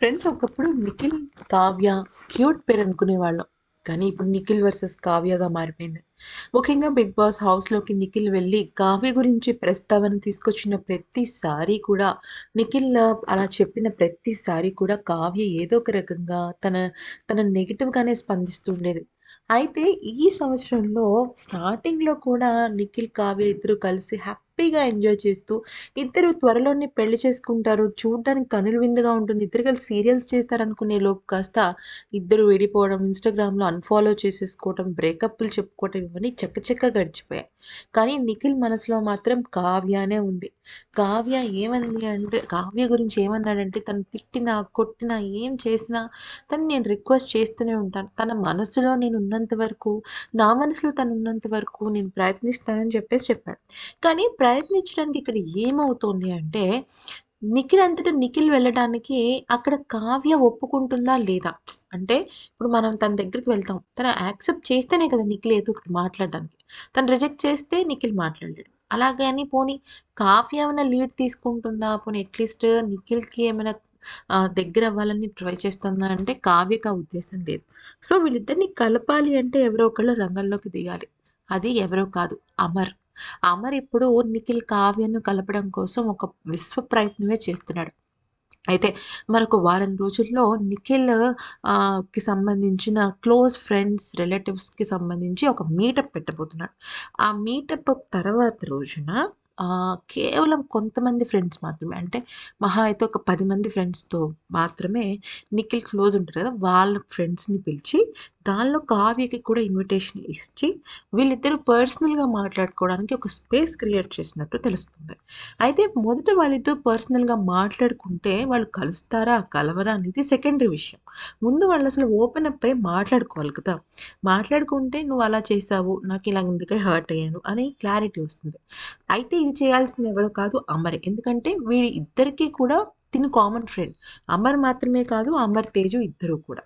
Friends ఒకప్పుడు Nikhil Kavya cute పేరు అనుకునేవాళ్ళం కానీ ఇప్పుడు నిఖిల్ వర్సెస్ కావ్యగా మారిపోయింది. ముఖ్యంగా బిగ్ బాస్ హౌస్లోకి నిఖిల్ వెళ్ళి కావ్య గురించి ప్రస్తావన తీసుకొచ్చిన ప్రతిసారి కూడా నిఖిల్ అలా చెప్పిన ప్రతిసారి కూడా కావ్య ఏదో ఒక రకంగా తన తన నెగిటివ్గానే స్పందిస్తుండేది అయితే ఈ సంవత్సరంలో స్టార్టింగ్లో కూడా నిఖిల్ కావ్య ఇద్దరు కలిసి హ్యాపీ హ్యాపీగా ఎంజాయ్ చేస్తూ ఇద్దరు త్వరలోనే పెళ్ళి చేసుకుంటారు. చూడడానికి కనులు విందుగా ఉంటుంది. ఇద్దరు కలిసి సీరియల్స్ చేస్తారనుకునే లోపు కాస్త ఇద్దరు విడిపోవడం ఇన్స్టాగ్రామ్లో అన్ఫాలో చేసేసుకోవడం బ్రేకప్లు చెప్పుకోవటం ఇవన్నీ చక్కచక్క గడిచిపోయాయి. కానీ నిఖిల్ మనసులో మాత్రం కావ్యనే ఉంది. కావ్య ఏమంది అంటే కావ్య గురించి ఏమన్నాడంటే తను తిట్టినా కొట్టినా ఏం చేసినా తను నేను రిక్వెస్ట్ చేస్తూనే ఉంటాను. తన మనసులో నేను ఉన్నంత వరకు నా మనసులో తను ఉన్నంత వరకు నేను ప్రయత్నిస్తానని చెప్పేసి చెప్పాడు. కానీ ప్రయత్నించడానికి ఇక్కడ ఏమవుతుంది అంటే నిఖిల్ అంతటా నిఖిల్ వెళ్ళడానికి అక్కడ కావ్య ఒప్పుకుంటుందా లేదా? అంటే ఇప్పుడు మనం తన దగ్గరికి వెళ్తాం. తను యాక్సెప్ట్ చేస్తేనే కదా నిఖిల్ ఏదో ఒకటి మాట్లాడడానికి. తను రిజెక్ట్ చేస్తే నిఖిల్ మాట్లాడలేడు. అలాగే అని పోనీ కావ్య ఏమైనా లీడ్ తీసుకుంటుందా? పోనీ అట్లీస్ట్ నిఖిల్కి ఏమైనా దగ్గర అవ్వాలని ట్రై చేస్తుందా? అంటే కావ్యకు ఆ ఉద్దేశం లేదు. సో వీళ్ళిద్దరిని కలపాలి అంటే ఎవరో ఒకళ్ళు రంగంలోకి దిగాలి. అది ఎవరో కాదు అమర్. అమర్ ఇప్పుడు నిఖిల్ కావ్యను కలపడం కోసం ఒక విశ్వ ప్రయత్నమే చేస్తున్నాడు. అయితే మరొక వారం రోజుల్లో నిఖిల్కి సంబంధించిన క్లోజ్ ఫ్రెండ్స్ రిలేటివ్స్కి సంబంధించి ఒక మీటప్ పెట్టబోతున్నాడు ఆ మీటప్ తర్వాత రోజున కేవలం కొంతమంది ఫ్రెండ్స్ మాత్రమే. అంటే మహా అయితే ఒక పది మంది ఫ్రెండ్స్తో మాత్రమే నిఖిల్ క్లోజ్ ఉంటారు కదా వాళ్ళ ఫ్రెండ్స్ని పిలిచి దానిలో కావ్యకి కూడా ఇన్విటేషన్ ఇచ్చి వీళ్ళిద్దరూ పర్సనల్గా మాట్లాడుకోవడానికి ఒక స్పేస్ క్రియేట్ చేసినట్టు తెలుస్తుంది. అయితే మొదట వాళ్ళిద్దరు పర్సనల్గా మాట్లాడుకుంటే వాళ్ళు కలుస్తారా కలవరా అనేది సెకండరీ విషయం. ముందు వాళ్ళు అసలు ఓపెన్ అప్ అయి మాట్లాడుకోవాలి కదా. మాట్లాడుకుంటే నువ్వు అలా చేసావు నాకు ఇలా ఇందుకే హర్ట్ అయ్యాను అని క్లారిటీ వస్తుంది. అయితే ఇది చేయాల్సింది ఎవరు కాదు అమర్. ఎందుకంటే వీడి ఇద్దరికి కూడా తిను కామన్ ఫ్రెండ్ అమర్ మాత్రమే కాదు అమర్ తేజు ఇద్దరు కూడా.